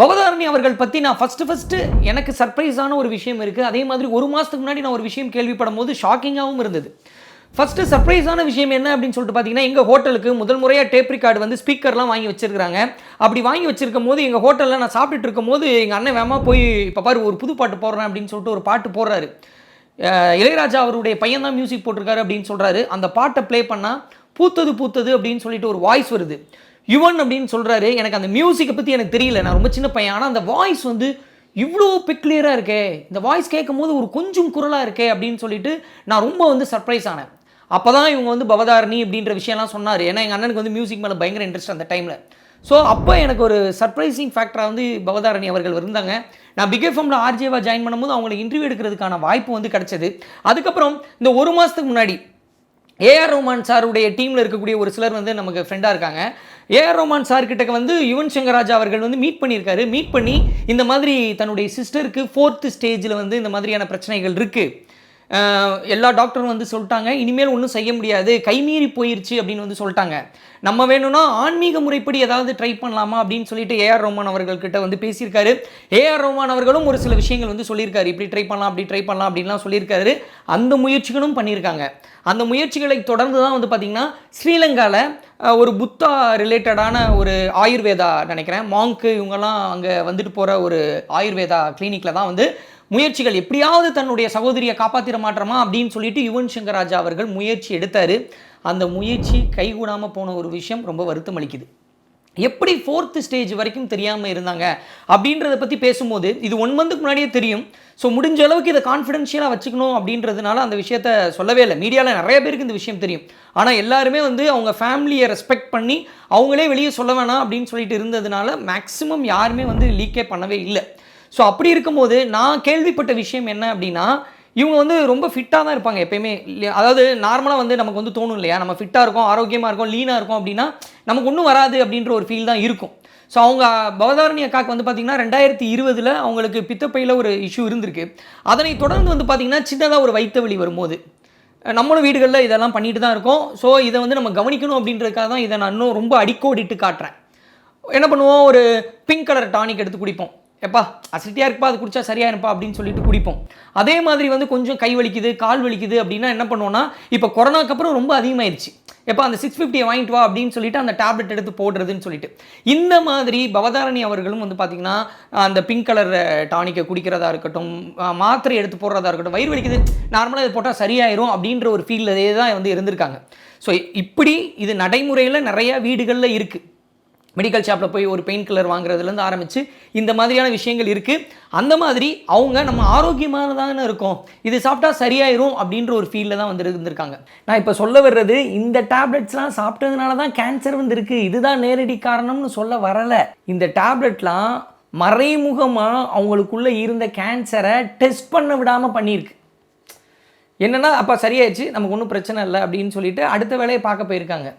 பவதாரணி அவர்கள் பற்றி நான் ஃபஸ்ட்டு ஃபஸ்ட்டு எனக்கு சர்ப்ரைஸான ஒரு விஷயம் இருக்குது அதே மாதிரி ஒரு மாதத்துக்கு முன்னாடி நான் ஒரு விஷயம் கேள்விப்படும் போது ஷாக்கிங்காகவும் இருந்தது ஃபஸ்ட்டு சர்ப்ரைஸான விஷயம் என்ன அப்படின்னு சொல்லிட்டு பார்த்தீங்கன்னா எங்கள் ஹோட்டலுக்கு முதல் முறையாக டேப் ரெக்கார்டு வந்து ஸ்பீக்கர்லாம் வாங்கி வச்சிருக்காங்க அப்படி வாங்கி வச்சிருக்கும் போது எங்கள் ஹோட்டலில் நான் சாப்பிட்டுட்டு இருக்கும் போது எங்கள் அண்ணன் வேமா போய் இப்போ பாரு ஒரு புது பாட்டு போடுறேன் அப்படின்னு சொல்லிட்டு ஒரு பாட்டு போடுறாரு. இளையராஜா அவருடைய பையன் தான் மியூசிக் போட்டிருக்காரு அப்படின்னு சொல்கிறாரு அந்த பாட்டை ப்ளே பண்ணால் பூத்தது பூத்தது அப்படின்னு சொல்லிட்டு ஒரு வாய்ஸ் வருது. யுவன் அப்படின்னு சொல்கிறாரு எனக்கு அந்த மியூசிக்கை பற்றி எனக்கு தெரியல. நான் ரொம்ப சின்ன பையன். ஆனால் அந்த வாய்ஸ் வந்து இவ்வளோ பெக்லியராக இருக்கே. இந்த வாய்ஸ் கேட்கும் போது ஒரு கொஞ்சம் குரலாக இருக்கே அப்படின்னு சொல்லிட்டு நான் ரொம்ப வந்து சர்ப்ரைஸ் ஆனேன். அப்போ தான் இவங்க வந்து பவதாரணி அப்படின்ற விஷயம்லாம் சொன்னார். ஏன்னா எங்கள் அண்ணனுக்கு வந்து மியூசிக் மேலே பயங்கர இன்ட்ரெஸ்ட் அந்த டைமில் ஸோ அப்போ எனக்கு ஒரு சர்ப்ரைசிங் ஃபேக்டராக வந்து பவதாரணி அவர்கள் இருந்தாங்க. நான் பிக் எஃப்எம்ல ஆர்ஜேவா ஜாயின் பண்ணும்போது அவங்களுக்கு இன்டர்வியூ எடுக்கிறதுக்கான வாய்ப்பு வந்து கிடச்சிது. அதுக்கப்புறம் இந்த ஒரு மாதத்துக்கு முன்னாடி ஏஆர் ரோமான் சாருடைய டீமில் இருக்கக்கூடிய ஒரு சிலர் வந்து நமக்கு ஃப்ரெண்டாக இருக்காங்க. ஏஆர் ரோமான் சார்கிட்ட வந்து யுவன் சங்கர் ராஜா அவர்கள் வந்து மீட் பண்ணியிருக்காரு. மீட் பண்ணி இந்த மாதிரி தன்னுடைய சிஸ்டருக்கு ஃபோர்த்து ஸ்டேஜில் வந்து இந்த மாதிரியான பிரச்சனைகள் இருக்குது எல்லா டாக்டரும் வந்து சொல்லிட்டாங்க இனிமேல் ஒன்றும் செய்ய முடியாது கைமீறி போயிருச்சு அப்படின்னு வந்து சொல்லிட்டாங்க. நம்ம வேணும்னா ஆன்மீக முறைப்படி ஏதாவது ட்ரை பண்ணலாமா அப்படின்னு சொல்லிட்டு ஏஆர் ரோமான் அவர்கள்கிட்ட வந்து பேசியிருக்காரு. ஏஆர் ரோமான் அவர்களும் ஒரு சில விஷயங்கள் வந்து சொல்லியிருக்காரு. இப்படி ட்ரை பண்ணலாம் அப்படி ட்ரை பண்ணலாம் அப்படின்லாம் சொல்லியிருக்காரு. அந்த முயற்சிகளும் பண்ணியிருக்காங்க. அந்த முயற்சிகளை தொடர்ந்து தான் வந்து பார்த்திங்கன்னா ஸ்ரீலங்காவில் ஒரு புத்தா ரிலேட்டடான ஒரு ஆயுர்வேதா நினைக்கிறேன். மாங்க்கு இவங்கெல்லாம் அங்கே வந்துட்டு போகிற ஒரு ஆயுர்வேதா கிளினிக்கில் தான் வந்து முயற்சிகள் எப்படியாவது தன்னுடைய சகோதரியை காப்பாற்றிட மாட்டோமா அப்படின்னு சொல்லிட்டு யுவன் சங்கர் ராஜா அவர்கள் முயற்சி எடுத்தார். அந்த முயற்சி கைகூடாமல் போன ஒரு விஷயம் ரொம்ப வருத்தம் அளிக்குது. எப்படி ஃபோர்த்து ஸ்டேஜ் வரைக்கும் தெரியாமல் இருந்தாங்க அப்படின்றத பற்றி பேசும்போது இது ஒன் மந்த்துக்கு முன்னாடியே தெரியும். ஸோ முடிஞ்ச அளவுக்கு இதை கான்ஃபிடென்ஷியலாக வச்சுக்கணும் அப்படின்றதுனால அந்த விஷயத்த சொல்லவே இல்லை. மீடியாவில் நிறைய பேருக்கு இந்த விஷயம் தெரியும். ஆனால் எல்லாருமே வந்து அவங்க ஃபேமிலியை ரெஸ்பெக்ட் பண்ணி அவங்களே வெளியே சொல்ல வேணாம் அப்படின்னு சொல்லிட்டு இருந்ததுனால மேக்ஸிமம் யாருமே வந்து லீக்கே பண்ணவே இல்லை. ஸோ அப்படி இருக்கும்போது நான் கேள்விப்பட்ட விஷயம் என்ன அப்படின்னா இவங்க வந்து ரொம்ப ஃபிட்டாக தான் இருப்பாங்க எப்பயுமே. அதாவது நார்மலாக வந்து நமக்கு வந்து தோணும் இல்லையா? நம்ம ஃபிட்டாக இருக்கும் ஆரோக்கியமாக இருக்கும் லீனாக இருக்கும் அப்படின்னா நமக்கு ஒன்றும் வராது அப்படின்ற ஒரு ஃபீல் தான் இருக்கும். ஸோ அவங்க பவதாரணி அக்காக்கு வந்து பார்த்திங்கன்னா ரெண்டாயிரத்தி இருபதில் அவங்களுக்கு பித்தப்பையில் ஒரு இஷ்யூ இருந்திருக்கு. அதனை தொடர்ந்து வந்து பார்த்திங்கன்னா சின்னதாக ஒரு வயிற்று வலி வரும்போது நம்மளும் வீடுகளில் இதெல்லாம் பண்ணிட்டு தான் இருக்கோம். ஸோ இதை வந்து நம்ம கவனிக்கணும் அப்படின்றதுக்காக தான் இதை நான் இன்னும் ரொம்ப அடிக்கோடிட்டு காட்டுறேன். என்ன பண்ணுவோம்? ஒரு பிங்க் கலர் டானிக் எடுத்து குடிப்போம். எப்பா அசிட்டியாக இருப்பா அது குடிச்சா சரியா இருப்பா அப்படின்னு சொல்லிட்டு குடிப்போம். அதே மாதிரி வந்து கொஞ்சம் கை வலிக்குது கால் வலிக்குது அப்படின்னா என்ன பண்ணுவோம்னா இப்போ கொரோனாக்கு அப்புறம் ரொம்ப அதிகமாயிருச்சு. எப்போ அந்த சிக்ஸ் ஃபிஃப்டியை வாங்கிட்டு வா அப்படின்னு சொல்லிட்டு அந்த டேப்லெட் எடுத்து போடுறதுன்னு சொல்லிட்டு. இந்த மாதிரி பவதாரணி அவர்களும் வந்து பார்த்தீங்கன்னா அந்த பிங்க் கலர் டானிக்கை குடிக்கிறதா இருக்கட்டும் மாத்திரை எடுத்து போடுறதா இருக்கட்டும் வயிறு வலிக்குது நார்மலாக இது போட்டால் சரியாயிரும் அப்படின்ற ஒரு ஃபீல்டே தான் வந்து இருந்திருக்காங்க. ஸோ இப்படி இது நடைமுறையில் நிறையா வீடுகளில் இருக்குது மெடிக்கல் ஷாப்பில் போய் ஒரு பெயின் கில்லர் வாங்குறதுலேருந்து ஆரம்பித்து இந்த மாதிரியான விஷயங்கள் இருக்குது அந்த மாதிரி அவங்க நம்ம ஆரோக்கியமாக தானே இருக்கோம். இது சாப்பிட்டா சரியாயிரும் அப்படின்ற ஒரு ஃபீலில் தான் வந்து இருந்திருக்காங்க. நான் இப்போ சொல்ல வர்றது இந்த டேப்லெட்ஸ்லாம் சாப்பிட்டதுனால தான் கேன்சர் வந்திருக்கு. இதுதான் நேரடி காரணம்னு சொல்ல வரலை. இந்த டேப்லெட்லாம் மறைமுகமாக அவங்களுக்குள்ளே இருந்த கேன்சரை டெஸ்ட் பண்ண விடாமல் பண்ணியிருக்கு. என்னன்னா அப்போ சரியாயிடுச்சு நமக்கு ஒன்றும் பிரச்சனை இல்லை அப்படின்னு சொல்லிட்டு அடுத்த வேலையை பார்க்க போயிருக்காங்க.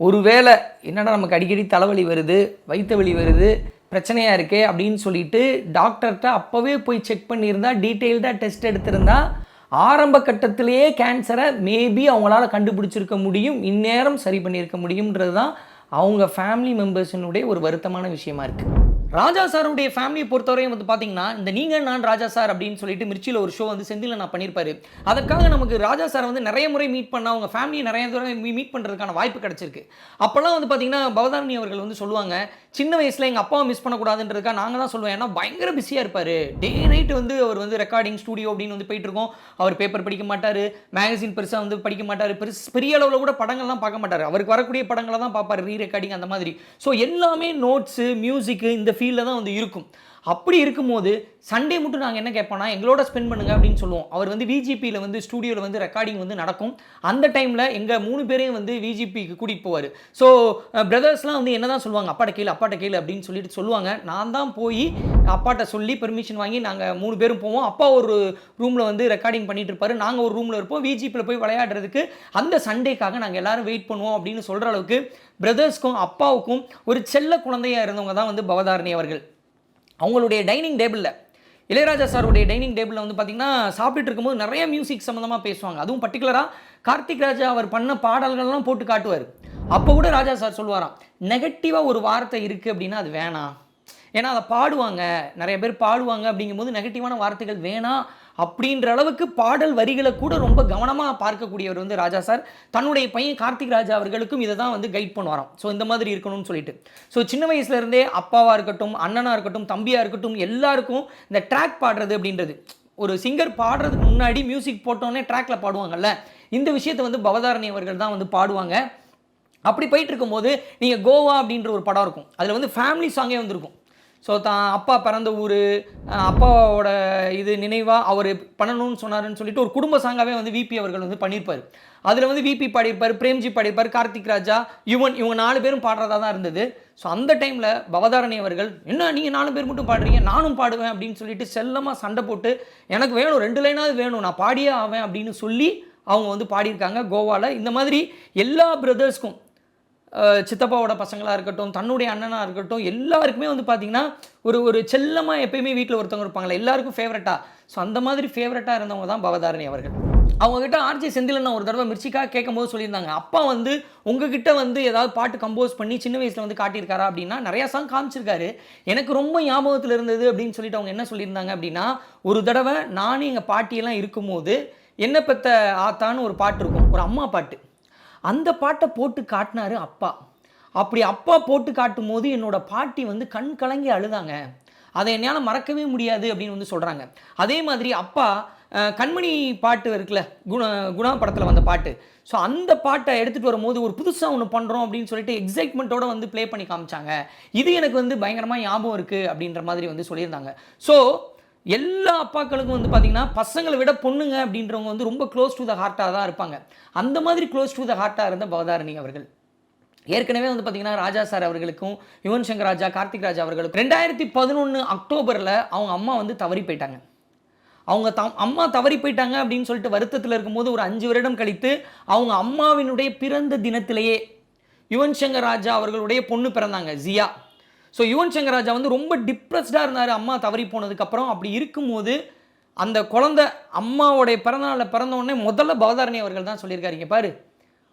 ஒருவேளை என்னடா நமக்கு அடிக்கடி தலைவலி வருது வயிற்று வலி வருது பிரச்சனையாக இருக்கே அப்படின்னு சொல்லிட்டு டாக்டர்கிட்ட அப்போவே போய் செக் பண்ணியிருந்தா டீட்டெயில்டாக டெஸ்ட் எடுத்திருந்தா ஆரம்ப கட்டத்திலேயே கேன்சரை மேபி அவங்களால கண்டுபிடிச்சிருக்க முடியும் இந்நேரம் சரி பண்ணியிருக்க முடியுன்றது தான் அவங்க ஃபேமிலி மெம்பர்ஸினுடைய ஒரு வருத்தமான விஷயமா இருக்குது ராஜா சாருடைய ஃபேமிலியை பொறுத்தவரையும் வந்து பார்த்தீங்கன்னா இந்த நீங்கள் நான் ராஜா சார் அப்படின்னு சொல்லிட்டு மிர்ச்சியில் ஒரு ஷோ வந்து செந்தில் நான் பண்ணியிருப்பாரு அதற்காக நமக்கு ராஜா சார் வந்து நிறைய முறை மீட் பண்ண அவங்க ஃபேமிலியை நிறைய தடவை மீட் பண்ணுறதுக்கான வாய்ப்பு கிடச்சிருக்கு. அப்போல்லாம் வந்து பார்த்தீங்கன்னா பவதாரணி அவர்கள் வந்து சொல்லுவாங்க சின்ன வயசில் எங்கள் அப்பாவை மிஸ் பண்ணக்கூடாதுன்றதுக்காக நாங்கள் தான் சொல்லுவோம். ஏன்னா பயங்கர பிஸியாக இருப்பார். டே நைட் வந்து அவர் வந்து ரெக்கார்டிங் ஸ்டூடியோ அப்படின்னு வந்து போயிட்டு இருக்கோம். அவர் பேப்பர் படிக்க மாட்டார். மேகசின் பெருசாக வந்து படிக்க மாட்டார். பெருசு பெரிய அளவில் கூட படங்கள்லாம் பார்க்க மாட்டார். அவருக்கு வரக்கூடிய படங்களை தான் பார்ப்பார். ரீ ரெக்கார்டிங் அந்த மாதிரி. ஸோ எல்லாமே நோட்ஸு மியூசிக்கு இந்த ஃபீல்டில் தான் வந்து இருக்கும். அப்படி இருக்கும்போது சண்டே மட்டும் நாங்கள் என்ன கேட்போம்னா எங்களோட ஸ்பெண்ட் பண்ணுங்க அப்படின்னு சொல்லுவோம். அவர் வந்து விஜிபியில் வந்து ஸ்டூடியோவில் வந்து ரெக்கார்டிங் வந்து நடக்கும். அந்த டைமில் எங்கள் மூணு பேரையும் வந்து விஜிபிக்கு கூட்டிகிட்டு போவார். ஸோ பிரதர்ஸ்லாம் வந்து என்ன தான் சொல்லுவாங்க அப்பாட்ட கீழே அப்பாட்ட கீழே அப்படின்னு சொல்லிட்டு சொல்லுவாங்க. நான் தான் போய் அப்பாட்ட சொல்லி பெர்மிஷன் வாங்கி நாங்கள் மூணு பேரும் போவோம். அப்பா ஒரு ரூமில் வந்து ரெக்கார்டிங் பண்ணிட்டு இருப்பாரு. நாங்கள் ஒரு ரூமில் இருப்போம். விஜிபியில் போய் விளையாடுறதுக்கு அந்த சண்டேக்காக நாங்கள் எல்லாரும் வெயிட் பண்ணுவோம் அப்படின்னு சொல்கிற அளவுக்கு பிரதர்ஸ்க்கும் அப்பாவுக்கும் ஒரு செல்ல குழந்தையாக இருந்தவங்க தான் வந்து பவதாரணி அவர்கள். அவங்களுடைய டைனிங் டேபிளில் இளையராஜா சாருடைய டைனிங் டேபிளில் வந்து பார்த்திங்கன்னா சாப்பிட்டுட்டு இருக்கும்போது நிறைய மியூசிக் சம்மந்தமாக பேசுவாங்க. அதுவும் பர்டிகுலராக கார்த்திக் ராஜா அவர் பண்ண பாடல்கள்லாம் போட்டு காட்டுவார். அப்போ கூட ராஜா சார் சொல்லுவாராம் நெகட்டிவாக ஒரு வார்த்தை இருக்குது அப்படின்னா அது வேணாம். ஏன்னா அதை பாடுவாங்க. நிறைய பேர் பாடுவாங்க அப்படிங்கும்போது நெகட்டிவான வார்த்தைகள் வேணாம் அப்படின்ற அளவுக்கு பாடல் வரிகளை கூட ரொம்ப கவனமாக பார்க்கக்கூடியவர் வந்து ராஜா சார். தன்னுடைய பையன் கார்த்திக் ராஜா அவர்களுக்கும் இதை தான் வந்து கைட் பண்ணுவாராம். ஸோ இந்த மாதிரி இருக்கணும்னு சொல்லிட்டு. ஸோ சின்ன வயசுலேருந்தே அப்பாவாக இருக்கட்டும் அண்ணனாக இருக்கட்டும் தம்பியாக இருக்கட்டும் எல்லாருக்கும் இந்த ட்ராக் பாடுறது அப்படின்றது. ஒரு சிங்கர் பாடுறதுக்கு முன்னாடி மியூசிக் போட்டோன்னே ட்ராக்ல பாடுவாங்கல்ல. இந்த விஷயத்தை வந்து பவதாரணி அவர்கள் தான் வந்து பாடுவாங்க. அப்படி போயிட்டு இருக்கும்போது நீங்கள் கோவா அப்படின்ற ஒரு படம் இருக்கும். அதில் வந்து ஃபேமிலி சாங்கே வந்திருக்கும். ஸோ தான் அப்பா பிறந்த ஊர் அப்பாவோட இது நினைவாக அவர் பண்ணணும்னு சொன்னாருன்னு சொல்லிட்டு ஒரு குடும்ப சாங்காகவே வந்து விபி அவர்கள் வந்து பண்ணியிருப்பார் அதில் வந்து விபி பாடியிருப்பார் பிரேம்ஜி பாடியிருப்பார் கார்த்திக் ராஜா யுவன் இவங்க நாலு பேரும் பாடுறதா தான் இருந்தது. ஸோ அந்த டைமில் பவதாரணி அவர்கள் என்ன நீங்கள் நாலு பேர் மட்டும் பாடுறீங்க? நானும் பாடுவேன் அப்படின்னு சொல்லிட்டு செல்லமாக சண்டை போட்டு எனக்கு வேணும் ரெண்டு லைனாவது வேணும் நான் பாடியே ஆவேன் அப்படின்னு சொல்லி அவங்க வந்து பாடியிருக்காங்க கோவாவில் இந்த மாதிரி எல்லா பிரதர்ஸ்க்கும் சித்தப்பாவோட பசங்களாக இருக்கட்டும் தன்னுடைய அண்ணனாக இருக்கட்டும் எல்லாருக்குமே வந்து பார்த்திங்கன்னா ஒரு ஒரு செல்லமாக எப்பயுமே வீட்டில் ஒருத்தவங்க இருப்பாங்களே எல்லாருக்கும் ஃபேவரட்டாக ஸோ அந்த மாதிரி ஃபேவரட்டாக இருந்தவங்க தான் பவதாரணி அவர்கள். அவங்கக்கிட்ட ஆர்ஜி செந்திலன் ஒரு தடவை மிர்ச்சிக்காக கேட்கும்போது சொல்லியிருந்தாங்க அப்பா வந்து உங்ககிட்ட வந்து ஏதாவது பாட்டு கம்போஸ் பண்ணி சின்ன வயசில் வந்து காட்டியிருக்காரா? அப்படின்னா நிறையா சாங் காமிச்சிருக்காரு. எனக்கு ரொம்ப ஞாபகத்தில் இருந்தது அப்படின்னு சொல்லிட்டு அவங்க என்ன சொல்லியிருந்தாங்க அப்படின்னா ஒரு தடவை நானும் எங்கள் பாட்டியெல்லாம் இருக்கும்போது என்ன பெத்த ஆத்தான்னு ஒரு பாட்டு இருக்கும் ஒரு அம்மா பாட்டு. அந்த பாட்டை போட்டு காட்டினாரு அப்பா. அப்படி அப்பா போட்டு காட்டும் போது என்னோட பாட்டி வந்து கண் கலங்கி அழுதாங்க. அதை என்னால் மறக்கவே முடியாது அப்படின்னு வந்து சொல்கிறாங்க அதே மாதிரி அப்பா கண்மணி பாட்டு இருக்குல்ல குண குணா படத்தில் வந்த பாட்டு. ஸோ அந்த பாட்டை எடுத்துகிட்டு வரும்போது ஒரு புதுசாக ஒன்று பண்ணுறோம் அப்படின்னு சொல்லிட்டு எக்ஸைட்மெண்ட்டோட வந்து ப்ளே பண்ணி காமிச்சாங்க. இது எனக்கு வந்து பயங்கரமாக ஞாபகம் இருக்குது அப்படின்ற மாதிரி வந்து சொல்லியிருந்தாங்க. ஸோ எல்லா அப்பாக்களுக்கும் வந்து பார்த்தீங்கன்னா பசங்களை விட பொண்ணுங்க அப்படின்றவங்க வந்து ரொம்ப க்ளோஸ் டு த ஹார்ட்டாக தான் இருப்பாங்க. அந்த மாதிரி க்ளோஸ் டு த ஹார்ட்டாக இருந்த பவதாரணி அவர்கள். ஏற்கனவே வந்து பார்த்தீங்கன்னா ராஜா சார் அவர்களுக்கும் யுவன் சங்கர் ராஜா கார்த்திக் ராஜா அவர்களுக்கும் ரெண்டாயிரத்தி பதினொன்று அக்டோபரில் அவங்க அம்மா வந்து தவறி போயிட்டாங்க. அவங்க தம் அம்மா தவறி போயிட்டாங்க அப்படின்னு சொல்லிட்டு வருத்தத்தில் இருக்கும்போது ஒரு அஞ்சு வருடம் கழித்து அவங்க அம்மாவினுடைய பிறந்த தினத்திலேயே யுவன் சங்கர் ராஜா அவர்களுடைய பொண்ணு பிறந்தாங்க ஜியா. ஸோ யுவன் சங்கர் ராஜா வந்து ரொம்ப டிப்ரெஸ்டாக இருந்தார். அம்மா தவறி போனதுக்கப்புறம் அப்படி இருக்கும்போது அந்த குழந்தை அம்மாவுடைய பிறந்தநாளில் பிறந்தவுடனே முதல்ல பவதாரணி அவர்கள் தான் சொல்லியிருக்காருங்க பாரு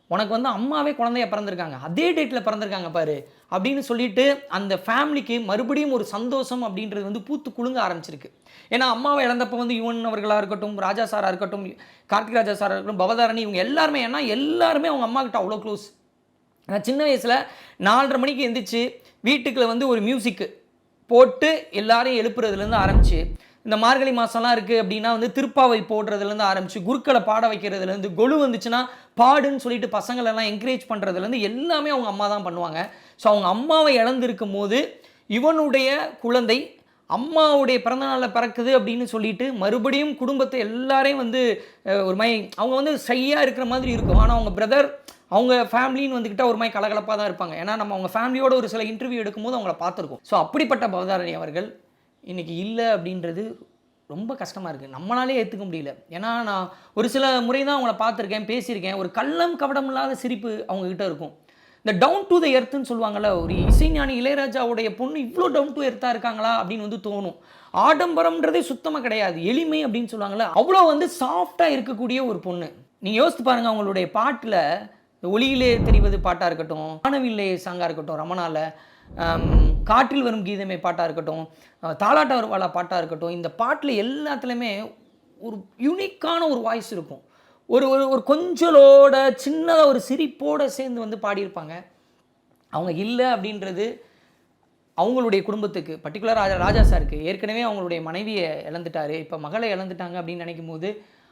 உனக்கு வந்து அம்மாவே குழந்தைய பிறந்திருக்காங்க. அதே டேட்டில் பிறந்திருக்காங்க பாரு அப்படின்னு சொல்லிட்டு அந்த ஃபேமிலிக்கு மறுபடியும் ஒரு சந்தோஷம் அப்படின்றது வந்து பூத்து குலுங்க ஆரம்பிச்சிருக்கு. ஏன்னா அம்மாவை இழந்தப்போ வந்து யுவன் அவர்களாக இருக்கட்டும் ராஜா சாராக இருக்கட்டும் கார்த்திக் ராஜா சாராக இருக்கட்டும் பவதாரணி இவங்க எல்லாருமே ஏன்னா எல்லாருமே அவங்க அம்மா கிட்ட அவ்வளோ க்ளோஸ் நான் சின்ன வயசில் நாலரை மணிக்கு எந்திரிச்சு வீட்டுக்குள்ள வந்து ஒரு மியூசிக்கு போட்டு எல்லாரையும் எழுப்புறதுலேருந்து ஆரம்பிச்சு இந்த மார்கழி மாதம்லாம் இருக்குது அப்படின்னா வந்து திருப்பாவை போடுறதுலேருந்து ஆரம்பிச்சு குருக்களை பாட வைக்கிறதுலேருந்து கொலு வந்துச்சுன்னா பாடுன்னு சொல்லிட்டு பசங்களெல்லாம் என்கரேஜ் பண்ணுறதுலேருந்து எல்லாமே அவங்க அம்மா தான் பண்ணுவாங்க. ஸோ அவங்க அம்மாவை இழந்திருக்கும் போது இவனுடைய குழந்தை அம்மாவுடைய பிறந்தநாளில் பிறக்குது அப்படின்னு சொல்லிட்டு மறுபடியும் குடும்பத்தை எல்லாரையும் வந்து ஒரு மை அவங்க வந்து சையாக இருக்கிற மாதிரி இருக்கும். ஆனால் அவங்க பிரதர் அவங்க ஃபேமிலின்னு வந்துக்கிட்ட ஒரு மாதிரி கலகலப்பாக தான் இருப்பாங்க. ஏன்னா நம்ம அவங்க ஃபேமிலியோட ஒரு சில இன்டர்வியூ எடுக்கும்போது அவங்கள பார்த்துருக்கோம். ஸோ அப்படிப்பட்ட பவதாரணி அவர்கள் இன்றைக்கி இல்லை அப்படின்றது ரொம்ப கஷ்டமாக இருக்குது நம்மளாலே ஏற்றுக்க முடியல. ஏன்னா நான் ஒரு சில முறை தான் அவங்கள பார்த்துருக்கேன் பேசியிருக்கேன். ஒரு கள்ளம் கவடம் இல்லாத சிரிப்பு அவங்கக்கிட்ட இருக்கும். இந்த டவுன் டு த எர்த்துன்னு சொல்லுவாங்கல்ல ஒரு இசைஞானி இளையராஜாவுடைய பொண்ணு இவ்வளோ டவுன் டு எர்த்தாக இருக்காங்களா அப்படின்னு வந்து தோணும். ஆடம்பரம்ன்றதே சுத்தமாக கிடையாது. எளிமை அப்படின்னு சொல்லுவாங்கள்ல அவ்வளோ வந்து சாஃப்டாக இருக்கக்கூடிய ஒரு பொண்ணு. நீங்கள் யோசித்து பாருங்கள் அவங்களுடைய பாட்டில் ஒளியிலே தெரிவது பாட்டாக இருக்கட்டும் வானவில்லே சாங்காக இருக்கட்டும் ரமணாவில் காற்றில் வரும் கீதமே பாட்டாக இருக்கட்டும் அஹ், தாலாட்ட வருவாளா பாட்டாக இருக்கட்டும் இந்த பாட்டில் எல்லாத்துலேயுமே ஒரு யூனிக்கான ஒரு வாய்ஸ் இருக்கும். ஒரு ஒரு ஒரு கொஞ்சலோட சின்னதாக ஒரு சிரிப்போடு சேர்ந்து வந்து பாடியிருப்பாங்க. அவங்க இல்லை அப்படின்றது அவங்களுடைய குடும்பத்துக்கு பர்டிகுலர் ராஜா ராஜா சாருக்கு ஏற்கனவே அவங்களுடைய மனைவியை இழந்துட்டார். இப்போ மகளை இழந்துட்டாங்க அப்படின்னு நினைக்கும் போது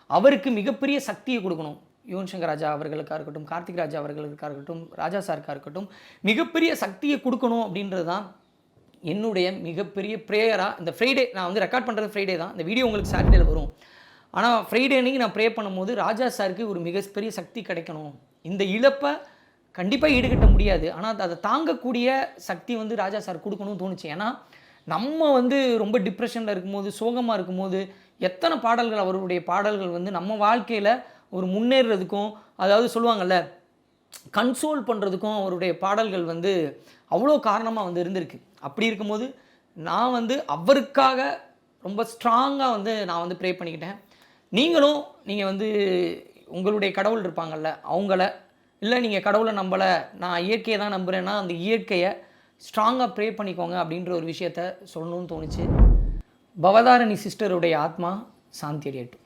அவருக்கு மிகப்பெரிய சக்தியை கொடுக்கணும். யுவன் சங்கர் ராஜா அவர்களுக்காக இருக்கட்டும் கார்த்திக் ராஜா அவர்களுக்காக இருக்கட்டும் ராஜா சாருக்காக இருக்கட்டும் மிகப்பெரிய சக்தியை கொடுக்கணும் அப்படின்றது தான் என்னுடைய மிகப்பெரிய ப்ரேயராக இந்த ஃப்ரைடே நான் வந்து ரெக்கார்ட் பண்ணுறது ஃப்ரைடே தான். இந்த வீடியோ உங்களுக்கு சாட்டர்டேல வரும். ஆனால் ஃப்ரைடே அன்னைக்கு நான் ப்ரே பண்ணும்போது ராஜா சாருக்கு ஒரு மிகப்பெரிய சக்தி கிடைக்கணும். இந்த இழப்பை கண்டிப்பாக ஈடுகட்ட முடியாது. ஆனால் அதை தாங்கக்கூடிய சக்தி வந்து ராஜா சார் கொடுக்கணும்னு தோணுச்சு. ஏன்னா நம்ம வந்து ரொம்ப டிப்ரெஷனில் இருக்கும்போது சோகமாக இருக்கும்போது எத்தனை பாடல்கள் அவருடைய பாடல்கள் வந்து நம்ம வாழ்க்கையில் ஒரு முன்னேறுறதுக்கும் அதாவது சொல்லுவாங்கள்ல கன்சோல் பண்ணுறதுக்கும் அவருடைய பாடல்கள் வந்து அவ்வளோ காரணமாக வந்து இருந்திருக்கு. அப்படி இருக்கும்போது நான் வந்து அவருக்காக ரொம்ப ஸ்ட்ராங்காக வந்து நான் வந்து ப்ரே பண்ணிக்கிட்டேன். நீங்களும் நீங்கள் வந்து உங்களுடைய கடவுள் இருப்பாங்கல்ல அவங்கள இல்லை நீங்கள் கடவுளை நம்பலை நான் இயற்கையை தான் நம்புகிறேன்னா அந்த இயற்கையை ஸ்ட்ராங்காக ப்ரே பண்ணிக்கோங்க அப்படின்ற ஒரு விஷயத்த சொல்லணும்னு தோணுச்சு. பவதாரணி சிஸ்டருடைய ஆத்மா சாந்தி அடையட்டும்.